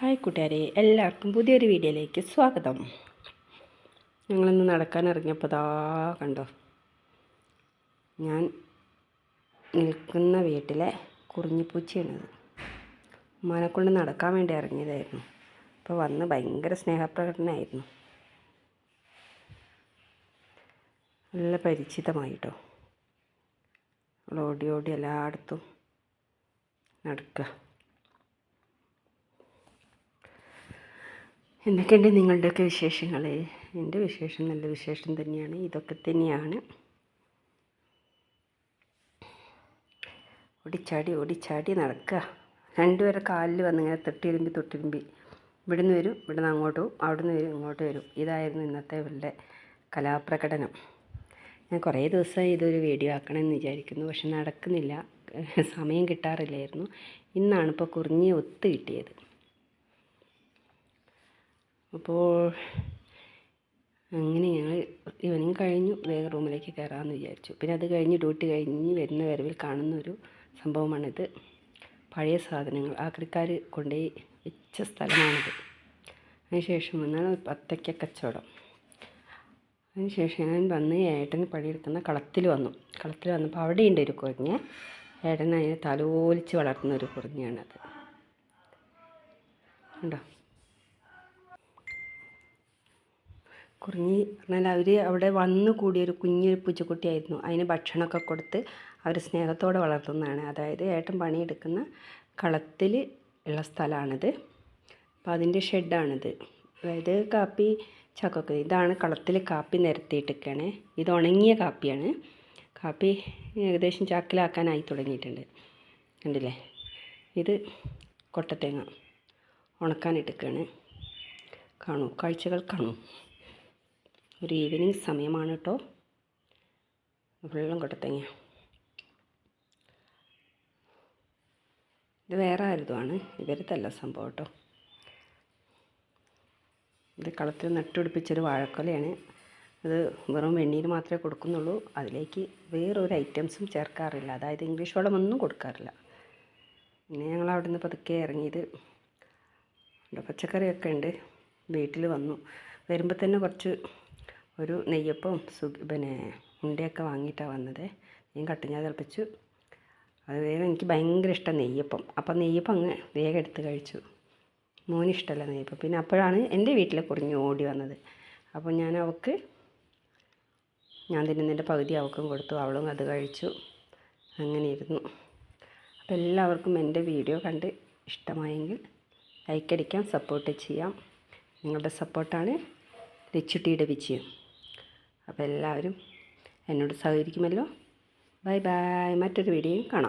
Hi കൂട്ടുകാരെ എല്ലാവർക്കും പുതിയൊരു വീഡിയോയിലേക്ക് സ്വാഗതം. ഞങ്ങളിന്ന് നടക്കാൻ ഇറങ്ങിയപ്പോൾ ദാ കണ്ടോ ഞാൻ നിൽക്കുന്ന വീട്ടിലെ കുറിഞ്ഞിപ്പൂച്ചയാണത്. ഉമ്മാനെ കൊണ്ട് നടക്കാൻ വേണ്ടി ഇറങ്ങിയതായിരുന്നു. അപ്പോൾ വന്ന് ഭയങ്കര സ്നേഹപ്രകടനമായിരുന്നു. നല്ല പരിചിതമായിട്ടോ. ഓടി ഓടി എല്ലായിടത്തും നടക്കുക. എന്തൊക്കെയുണ്ട് നിങ്ങളുടെയൊക്കെ വിശേഷങ്ങൾ എന്റെ വിശേഷം നല്ല വിശേഷം തന്നെയാണ്. ഇതൊക്കെ തന്നെയാണ്. ഓടിച്ചാടി ഓടിച്ചാടി നടക്കുക. രണ്ടുപേരെ കാലിൽ വന്ന് ഇങ്ങനെ തൊട്ടിരുമ്പി തൊട്ടിരുമ്പി. ഇവിടുന്ന് വരും ഇവിടുന്ന് അങ്ങോട്ട് പോകും അവിടുന്ന് വരും ഇങ്ങോട്ട് വരും. ഇതായിരുന്നു ഇന്നത്തെ ഇവരുടെ കലാപ്രകടനം. ഞാൻ കുറേ ദിവസമായി ഇതൊരു വീഡിയോ ആക്കണമെന്ന് വിചാരിക്കുന്നു. പക്ഷെ നടക്കുന്നില്ല. സമയം കിട്ടാറില്ലായിരുന്നു. ഇന്നാണ് ഇപ്പോൾ ഒത്തു ഒത്ത് കിട്ടിയത്. അപ്പോൾ അങ്ങനെ ഞങ്ങൾ ഇവനും കഴിഞ്ഞു. വേറെ റൂമിലേക്ക് കയറാമെന്ന് വിചാരിച്ചു. പിന്നെ അത് കഴിഞ്ഞ് ഡ്യൂട്ടി കഴിഞ്ഞ് വരുന്ന വരവിൽ കാണുന്ന ഒരു സംഭവമാണിത്. പഴയ സാധനങ്ങൾ. ആക്രിക്കാർ കൊണ്ടുപോയി വെച്ച സ്ഥലമാണിത്. അതിനുശേഷം വന്നാണ് പത്തയ്ക്ക കച്ചവടം. അതിനുശേഷം ഞാൻ വന്ന് ഏട്ടന് പണിയെടുക്കുന്ന കളത്തിൽ വന്നു. കളത്തിൽ വന്നപ്പോൾ അവിടെയുണ്ട് ഒരു കുറിഞ്ഞ് ഏട്ടൻ അതിനെ തലോലിച്ച് വളർത്തുന്ന ഒരു കുറിഞ്ഞാണത് ഉണ്ടോ കുറിഞ്ഞി പറഞ്ഞാൽ അവർ അവിടെ വന്നു കൂടിയൊരു കുഞ്ഞൊരു പൂച്ചക്കുട്ടിയായിരുന്നു. അതിന് ഭക്ഷണമൊക്കെ കൊടുത്ത് അവർ സ്നേഹത്തോടെ വളർത്തുന്നതാണ്. അതായത് ഏട്ടൻ പണിയെടുക്കുന്ന കളത്തിൽ ഉള്ള സ്ഥലമാണിത്. അപ്പോൾ അതിന്റെ ഷെഡാണിത്. അതായത് കാപ്പി ചക്കൊക്കെ ഇതാണ് കളത്തിൽ കാപ്പി നിരത്തിയിട്ടിരിക്കുകയാണ് ഇത് ഉണങ്ങിയ കാപ്പിയാണ്. കാപ്പി ഏകദേശം ചാക്കിലാക്കാനായി തുടങ്ങിയിട്ടുണ്ട്. കണ്ടില്ലേ? ഇത് കൊട്ടത്തേങ്ങ ഉണക്കാനിട്ടിരിക്കുകയാണ് കാണൂ കാഴ്ചകൾ കാണൂ. ഒരു ഈവനിങ് സമയമാണ് കേട്ടോ വെള്ളം കൊട്ടത്തേങ്ങ. ഇത് വേറെ ആരുതുമാണ് ഇവരത്തല്ല സംഭവം കേട്ടോ ഇത് കളത്തിൽ നട്ടുപിടിപ്പിച്ചൊരു വാഴക്കൊലയാണ്. അത് വെറും വെണ്ണീർ മാത്രമേ കൊടുക്കുന്നുള്ളൂ. അതിലേക്ക് വേറൊരു ഐറ്റംസും ചേർക്കാറില്ല. അതായത് ഇംഗ്ലീഷ് വെള്ളമൊന്നും കൊടുക്കാറില്ല. പിന്നെ ഞങ്ങൾ അവിടെ നിന്ന് പതുക്കെ ഇറങ്ങിയത് പച്ചക്കറിയൊക്കെ ഉണ്ട്. വീട്ടിൽ വന്നു. വരുമ്പോൾ തന്നെ കുറച്ച് ഒരു നെയ്യപ്പം സുഖി പിന്നെ ഉണ്ടയൊക്കെ വാങ്ങിയിട്ടാണ് വന്നത്. ഞാൻ കട്ടിഞ്ഞാൽ തിളപ്പിച്ചു. അത് വേഗം എനിക്ക് ഭയങ്കര ഇഷ്ടം നെയ്യപ്പം. അപ്പം നെയ്യപ്പം അങ്ങ് വേഗം എടുത്ത് കഴിച്ചു. മോനിഷ്ടമല്ല നെയ്യപ്പം. പിന്നെ അപ്പോഴാണ് എന്റെ വീട്ടിലെ കുറിഞ്ഞ് ഓടി വന്നത്. അപ്പോൾ ഞാൻ അവൾക്ക് ഞാൻ തിന്നുന്നതിന്റെ പകുതി അവൾക്കും കൊടുത്തു. അവളും അത് കഴിച്ചു. അങ്ങനെ ഇരുന്നു. അപ്പോൾ എല്ലാവർക്കും എന്റെ വീഡിയോ കണ്ട് ഇഷ്ടമായെങ്കിൽ ലൈക്കടിക്കാം സപ്പോർട്ട് ചെയ്യാം. നിങ്ങളുടെ സപ്പോർട്ടാണ് ലച്ചുട്ടിയുടെ വിജയം. അപ്പോൾ എല്ലാവരും എന്നോട് സഹകരിക്കുമല്ലോ. Bye bye. മറ്റൊരു വീഡിയോയും കാണാം.